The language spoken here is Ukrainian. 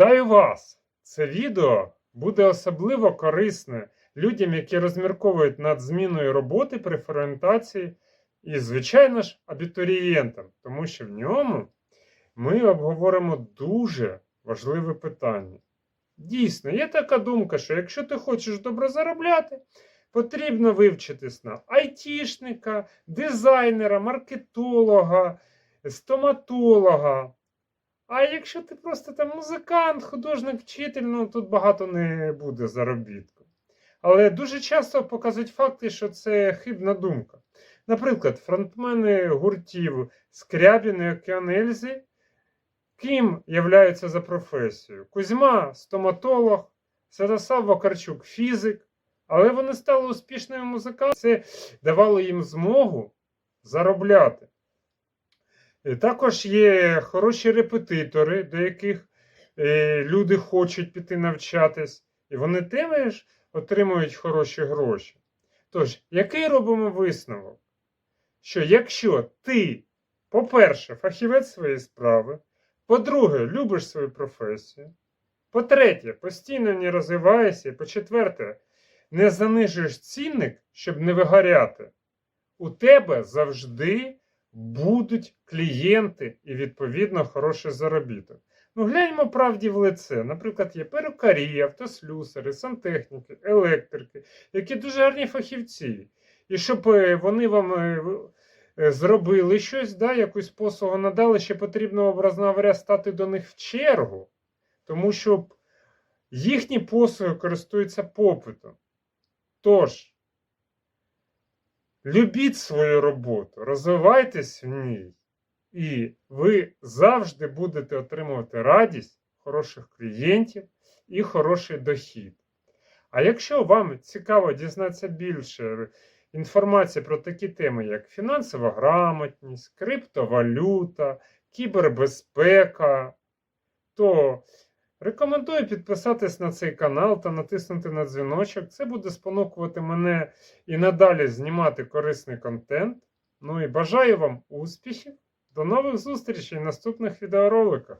Вітаю вас! Це відео буде особливо корисне людям, які розмірковують над зміною роботи при ферментації, і, звичайно ж, абітурієнтам, тому що в ньому ми обговоримо дуже важливе питання. Дійсно, є така думка, що якщо ти хочеш добре заробляти, потрібно вивчитись на айтішника, дизайнера, маркетолога, стоматолога. А якщо ти просто там музикант, художник, вчитель, ну тут багато не буде заробітку. Але дуже часто показують факти, що це хибна думка. Наприклад, фронтмени гуртів Скрябін і Океанельзі, ким являються за професією? Кузьма стоматолог, Святослав Вакарчук фізик, але вони стали успішними музикантами. Це давало їм змогу заробляти. І Також є хороші репетитори, до яких е, люди хочуть піти навчатись, і вони теж отримують хороші гроші. Тож, який робимо висновок? Що якщо ти, по-перше, фахівець своєї справи, по-друге, любиш свою професію, по-третє, постійно не розвиваєшся, і по-четверте, не занижуєш цінник, щоб не вигоряти, у тебе завжди будуть клієнти і, відповідно, хороший заробіток. Ну, гляньмо правді в лице. Наприклад, є перукарі, автослюсари, сантехніки, електрики, які дуже гарні фахівці. І щоб е, вони вам е, е, зробили щось, да, якусь послугу надали, ще потрібно, образно говоря, стати до них в чергу, тому що їхні послуги користуються попитом. Тож, Любіть свою роботу, розвивайтесь в ній, і ви завжди будете отримувати радість, хороших клієнтів і хороший дохід. А якщо вам цікаво дізнатися більше інформації про такі теми, як фінансова грамотність, криптовалюта, кібербезпека, то рекомендую підписатись на цей канал та натиснути на дзвіночок. Це буде спонукувати мене і надалі знімати корисний контент. Ну і бажаю вам успіхів. До нових зустрічей в наступних відеороликах.